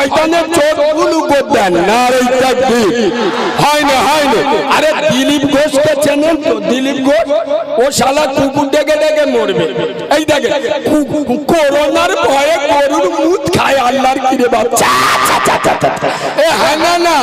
শয়তানের চোখগুলো না রে তাকবীর হয় না হয় না আরে দিলীপ ঘোষকে চেনেন তো? দিলীপ ঘোষ? ও শালা কুকুর ডেকে ডেকে মরবে। এই দেখে করোনার ভয়ে গরুর মুখ খায় আল্লাহর কিরে বাচ্চা এ হ্যাঁ না না।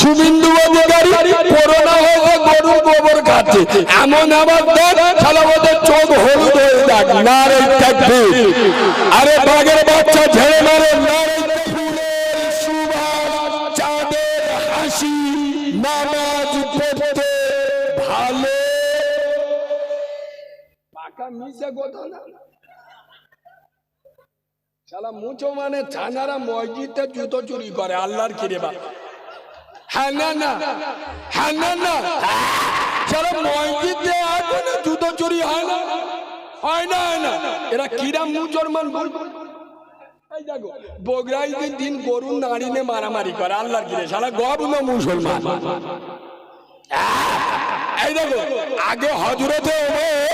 শুভিন্দু অধিকারী করোনা হয়েছে গরুর গোবর খাচ্ছে। এমন আবার দেখ শালা ওদের চোখ হলুদ হয়ে যাক। না রে তাকবীর আরে বাঘের বাচ্চা ঝেড়ে মারে মিশে কথা না শালা মুচো মানে মসজিদে জুতো চুরি করে, আল্লাহর কিরে হ্যাঁ না না হ্যাঁ না না। মসজিদে জুতো চুরি হয় না। হয় না হয় না। এরা কিরাম মুসলমান বল। বগরাই দিন গরু নাড়িনে মারামারি করে, আল্লাহর কিরে শালা গরুনো মুসলমান। এই দেখো, আগে হজরতে ওমর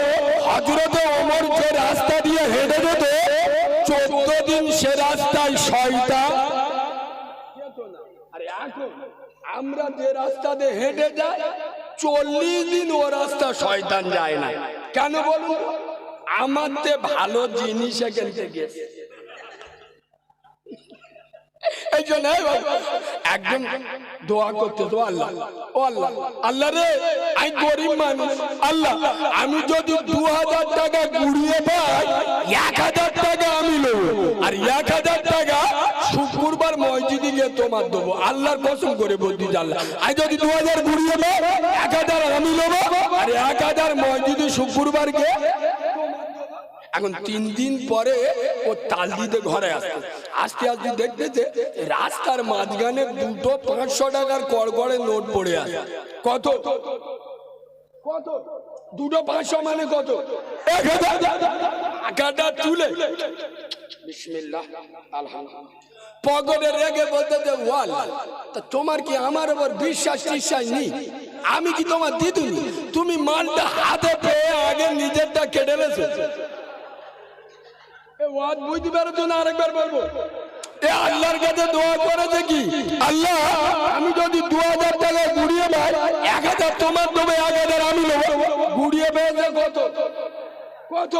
হজরতে ওমর যে রাস্তা দিয়ে হেঁটে যেত, চোদ্দ দিন সে রাস্তায় শয়তা আমরা যে রাস্তা দিয়ে হেঁটে যাই, চল্লিশ দিন ও রাস্তা শয়তান যায় না। কেন বলুন? আমার ভালো জিনিস এখান থেকে এই এই বাবা, দোয়া করতে তো আল্লাহ। আল্লাহ আল্লাহ রে আমি গরিব মানুষ। আল্লাহ আমি যদি দু হাজার টাকা গুড়িয়ে পাই এক হাজার টাকা আমি নেব। আর এক হাজার টাকা শুক্রবার মসজিদে গিয়ে তোমার দেবো। আল্লাহর কসম করে বলছি আল্লাহ। আমি যদি দু হাজার গুড়িয়ে পাই এক হাজার আমি নেব। আর এক হাজার মসজিদে শুক্রবার গিয়ে এখন তিন দিন পরে ও তাল দিতে ঘরে আসতো আস্তে আস্তে দেখতেছে রাস্তার মাঝখানে দুটো পাঁচশো টাকার কড়কড়ে নোট পড়ে আছে। কত? কত? দুটো পাঁচশো মানে কত? টাকাটা তুলে। বলতে যে তা তোমার কি আমার উপর বিশ্বাস টিশ্বাস নেই? আমি কি তোমার দিদুনি? তুমি মালটা হাতে পেয়ে আগে নিজেরটা কেটে নেছো এ ওয়াজ বুঝতে পেরেছ না আরেকবার বলব। এ আল্লাহর কাছে দোয়া করেছে কি আল্লাহ, আমি যদি দু হাজার টাকা গুড়িয়ে পাই, এক হাজার তোমার দেবে এক হাজার আমি নেব। গুড়িয়ে পেয়েছে কত? কত?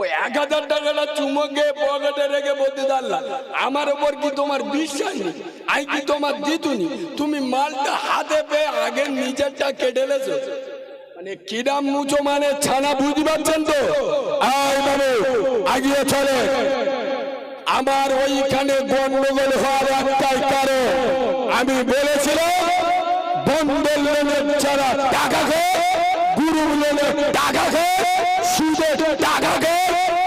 ওই এক হাজার টাকাটা চুমক পকেটে রেখে বলতে আল্লাহ আমার ওপর কি তোমার বিশ্বাস নেই? আমি কি তোমার দিতুনি তুমি মালটা হাতে পেয়ে আগে নিজেরটা কেটে লেছো মানে মুচো মানে ছানা বুঝতে পারছেন তো? আগিয়ে চলে। আমার ওইখানে গন্ডগোল হওয়ার একটাই কারণ। আমি বলেছিলাম বন্ধন লোনের যারা টাকা গুরু লোনের টাকা খায় সুদের টাকা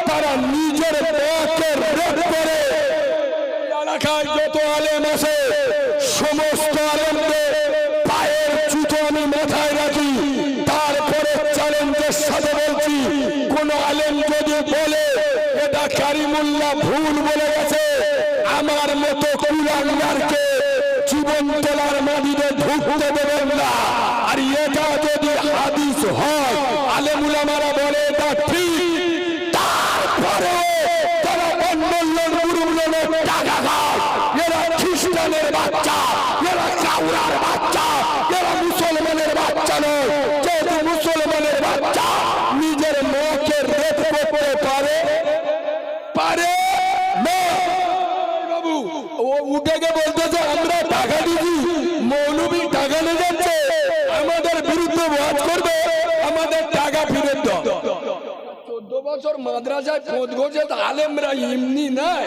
তারা নিজের পকের রেট করে। যত আলেম আছে, সমস্ত পায়ের জুতো আমি মাথায় রাখি তারপরে চ্যালেঞ্জের সাথে বলছি কোন আলেম যদি বলে এটা কারিমুল্লাহ ভুল বলে গেছে। আমার মতো কুলাঙ্গারকে জীবন তোলার মাটিতে ঢুকতে দেবেন না। আর এটা যদি হাদিস হয় আলেমুলামারা বলে এটা ঠিক তারপরে তারা বন্ডলের মুরুলের টাকা খায় এরা খ্রিস্টানের বাচ্চা এরা কাউরার বাচ্চা এরা মুসলমানের বাচ্চা নয় যেহেতু মুসলমানের বাচ্চা নিজের মাকে রেপ করতে পারে পারে না বাবু ও উঠে গিয়ে বলতেছে আমরা টাকা দিচ্ছি মৌলবী টাকা নিয়ে যাচ্ছে। আমাদের বিরুদ্ধে ওয়াজ করবে। আমাদের টাকা ফিরত দাও। চোদ্দ বছর মাদ্রাসায় খোঁজ খোঁজে আলেমরা এমনি নাই।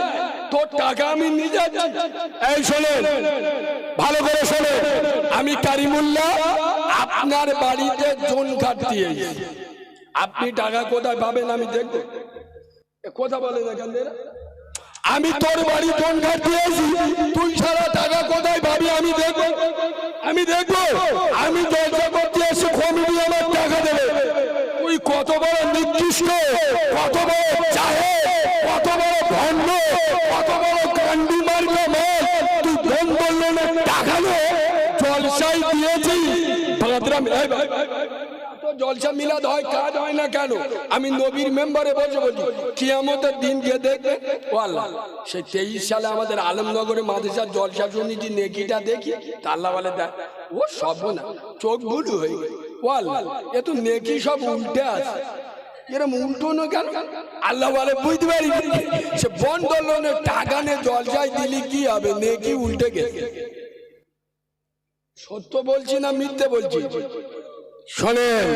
তোর টাকা আমি এই শোনেন ভালো করে শোনেন। আমি কারিমুল্লাহ আপনার বাড়িতে জোন কাট দিয়েছি আপনি টাকা কোথায় পাবেন আমি দেখব। কথা এখান থেকে আমি তোর বাড়ি কোন ঘাট দিয়েছি। তুই সারা টাকা কোথায় পাবি আমি দেখব। আমি দেখব। আমি জলসা করতে এসে কমিটি আমার টাকা দেবে। তুই কত বড় নিকৃষ্ট কত বড় চাহে কত বড় ভণ্ড কত বড় কান্ডি মাল। তুই বন বলল না টাকা জলসাই দিয়েছি। বাদরাম জলসা মিলাদ হয়, কাজ হয় না কেন? আমি নবীর মেম্বারে বসে বলছি, কিয়ামতের দিন গিয়ে দেখবে আল্লাহ সেই তেইশ সালে আমাদের আলমনগরে মাদ্রাসার জলসা শুনেছি নেকিটা দেখি, তা আল্লাহ বলে, দেখ, ও সব না, চোখ বুলু হয়ে ও আল্লাহ এ তো নেকি সব উল্টে আছে, এরম উল্টো না কেন? আল্লাহ বলে, বুঝতে পারি সে বন্ধ টাকা নে জলসায় দিলি, কি হবে? নেকি উল্টে গেছে। সত্য বলছি না মিথ্যে বলছি? শোনেন,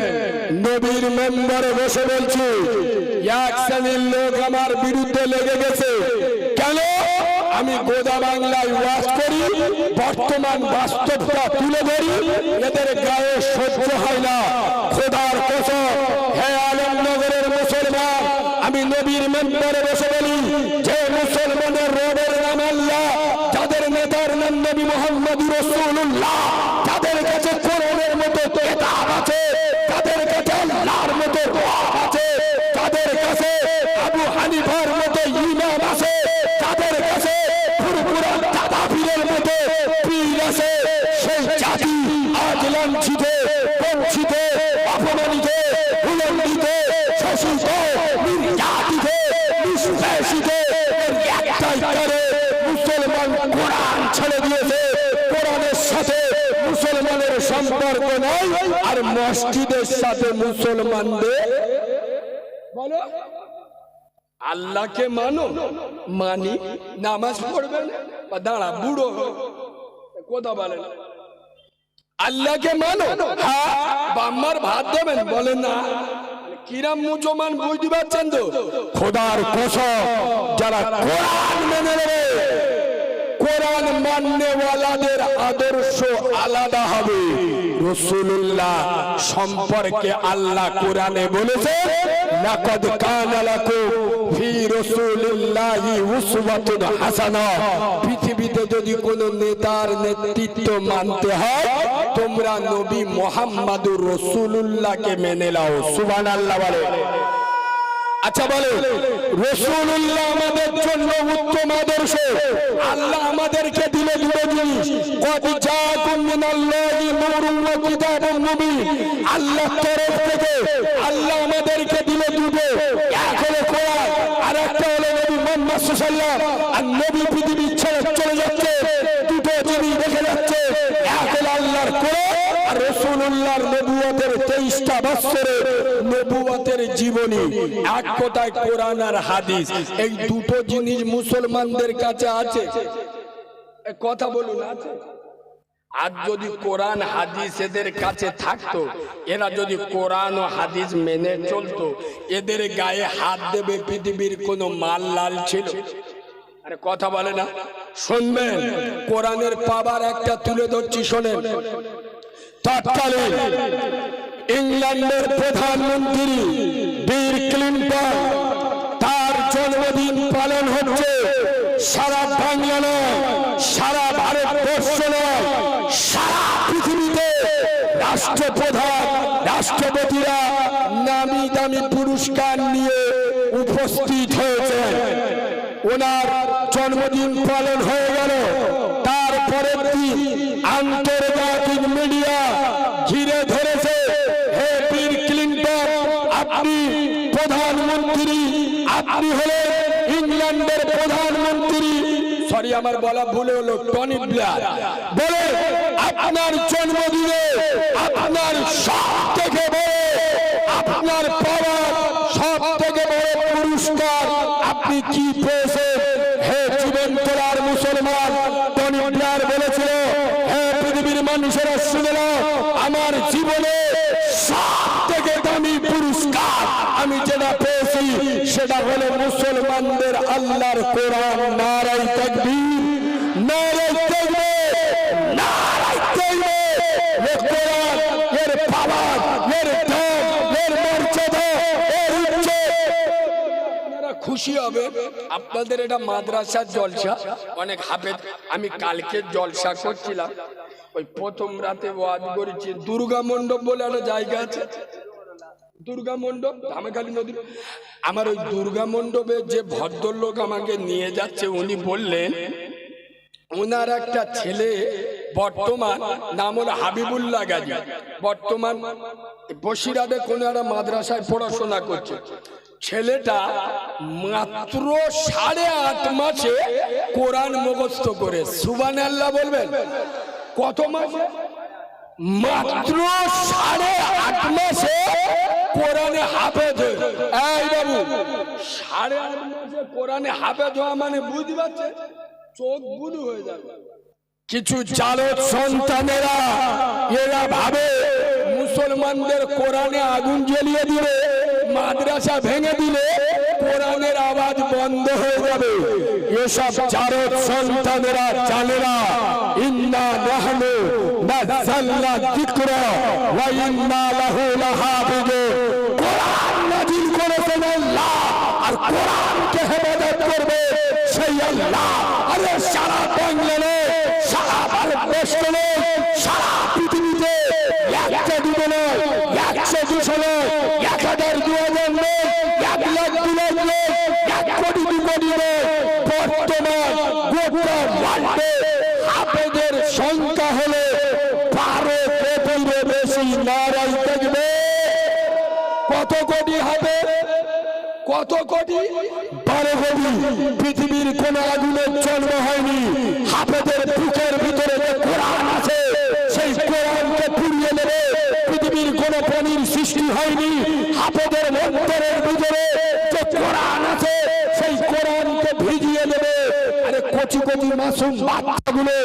নবীর মেম্বারে বসে বলছি, এক শ্রেণির লোক আমার বিরুদ্ধে লেগে গেছে। কেন? আমি গোদা বাংলায় করি, বর্তমান বাস্তবতা তুলে ধরি, এদের গায়ে সহ্য হয় না। খোদার হে আলমনগরের মুসলমান, আমি নবীর মেম্বারে বসে বলি, যে মুসলমানের রবের নাম আল্লাহ, যাদের নেতার নাম নবী মোহাম্মদ রসুল্লাহ যাদের কাছে কোরআনের মতো শোষিত নির্যাতিত, নিষ্পেষিত একটাই কারণে মুসলমান কোরআন ছেড়ে দিয়েছে। কোরআনের সাথে মুসলমানের সম্পর্ক আর মসজিদের সাথে মুসলমানদের বলো। আল্লাহকে মানো, মানি, নামাজ পড়বেন বা দাঁড়া, বুড়ো। কথা আল্লাহকে মানো হ্যাঁ বাম্মার ভাত দেবেন বলেন না। কিরাম মুসলমান বুঝতে পারছেন তো খোদার কসম যারা কোরআন মেনে নেবে কোরআন মান্যওয়ালাদের আদর্শ আলাদা হবে। রসুল্লাহ সম্পর্কে আল্লাহ কোরআনে বলেছে লাকাদ কানা ফি রাসূলিল্লাহি উসওয়াতুন হাসানা। পৃথিবীতে যদি কোনো নেতার নেতৃত্ব মানতে হয়, তোমরা নবী মুহাম্মাদুর রাসূলুল্লাহকে মেনে নাও। সুবহানাল্লাহ বলে। আচ্ছা বলে রসুল্লাহ আমাদের আদর্শ আল্লাহ আমাদেরকে দিলে দুটো জিনিস কদ জাকুম মিনাল্লাহি নূরুন ওয়া আল্লাহ তরফ থেকে আল্লাহ আমাদেরকে দিলে দুটো এক হলো কোরআন আর একটা হলো নবী মুহাম্মদ সাল্লাল্লাহু রসুল্লাহর নবুয়তের তেইশটা জীবনী, এক কথায় কোরআন আর হাদিস, এই দুটো জিনিস মুসলমানদের কাছে আছে। কথা বলুন, আছে? আর যদি কোরআন, হাদিস এদের কাছে থাকতো, এরা যদি কোরআন ও হাদিস মেনে চলতো, এদের গায়ে হাত দেবে পৃথিবীর কোনো মাল লাল ছিল? আরে কথা বলে না। শুনবেন, কোরআনের পাবার একটা তুলে ধরছি, শোনেন। তৎকালীন ইংল্যান্ডের প্রধানমন্ত্রী বিল ক্লিন্টন তার জন্মদিন পালন হচ্ছে সারা বাংলা নয়, সারা ভারতবর্ষ নয়, সারা পৃথিবীতে রাষ্ট্রপ্রধান, রাষ্ট্রপতিরা নামি দামি পুরস্কার নিয়ে উপস্থিত হয়েছেন। ওনার জন্মদিন পালন হয়ে গেল। আপনি হলেন ইংল্যান্ডের প্রধানমন্ত্রী। সরি আমার বলা ভুলে হলো টনি ব্লার বলে আপনার জন্মদিনে আপনার সব থেকে বড় আপনার পাওয়া সব থেকে বড় পুরস্কার আপনি কি পেয়েছেন হে জীবন তোলার মুসলমান টনি ব্লার বলেছিল হে পৃথিবীর মানুষেরা শুনে নাও, আমার জীবনে সব থেকে দামি পুরস্কার আমি যেটা পেয়েছি সেটা হলো মুসলমানদের আল্লাহর কোরআন নারাই তাকবীর নারাই নারাই কোরআন, এর পাওয়ার, এর এর মর্যাদা, এর আপনারা খুশি হবে, আপনাদের এটা মাদ্রাসার জলসা। অনেক হাফেজ, আমি কালকে জলসা করছিলাম। ওই প্রথম রাতে ওয়াজ করেছি, দুর্গা মণ্ডপ বলে একটা জায়গা আছে। দুর্গা মণ্ডপ, ধামেখালী নদী। আমার ওই দুর্গা মণ্ডপে যে ভদ্রলোক আমাকে নিয়ে যাচ্ছে, উনি বললেন ওনার একটা ছেলে বর্তমান নাম হাবিবুল্লাহ গাজী। বর্তমান বসিরাটে কোনো একটা মাদ্রাসায় পড়াশোনা করছে। ছেলেটা মাত্র সাড়ে আট মাসে কোরআন মুখস্থ করে। সুবান আল্লাহ বলবেন? কত মাসে? মাত্র সাড়ে হাফেজ এই বাবু। সাড়ে আট মাসে কোরআনে হাফেজ হওয়া মানে বুঝতে পারছে? চোখ বুলু হয়ে যাবে। কিছু চালক সন্তানেরা এরা ভাবে মুসলমানদের কোরআনে আগুন জ্বালিয়ে দিলে মাদ্রাসা ভেঙে দিলে কোরআনের আওয়াজ বন্ধ হয়ে যাবে। এসব চালক সন্তানেরা জানেরা ইন্না নাহনু নাযালনা যিকরা ওয়া ইন্না লাহু লাহাফিজুন। করেছেন আল্লাহ, আর কোরআনকে হেফাজত করবে সেই আল্লাহ। আরে সারা বাংলাদেশে, সারা ভারতবর্ষ, সারা পৃথিবীতে একটা দুটো নয়, একশো দুশো নয়, এক হাজার দু হাজার নয় এক লাখ দু লাখ নয় এক কোটি দু কোটি নয় বর্তমান গোটা ওয়ার্ল্ডে হাফেজের সংখ্যা হলে বারো কোটির বেশি নারাই দেখবে কত কোটি হবে কত কোটি বারো কোটি পৃথিবীর কোন আগুনের জন্ম হয়নি। হাফেদের বুকের ভিতরে যে কোরআন আছে, সেই কোরআনকে পুড়িয়ে নেবে। পৃথিবীর কোন প্রাণীর সৃষ্টি হয়নি। হাফেদের অন্তরের ভিতরে যে কোরআন আছে, সেই কোরআনকে ভিজিয়ে নেবে। আরে কচি কচি মাসুম বাচ্চাগুলো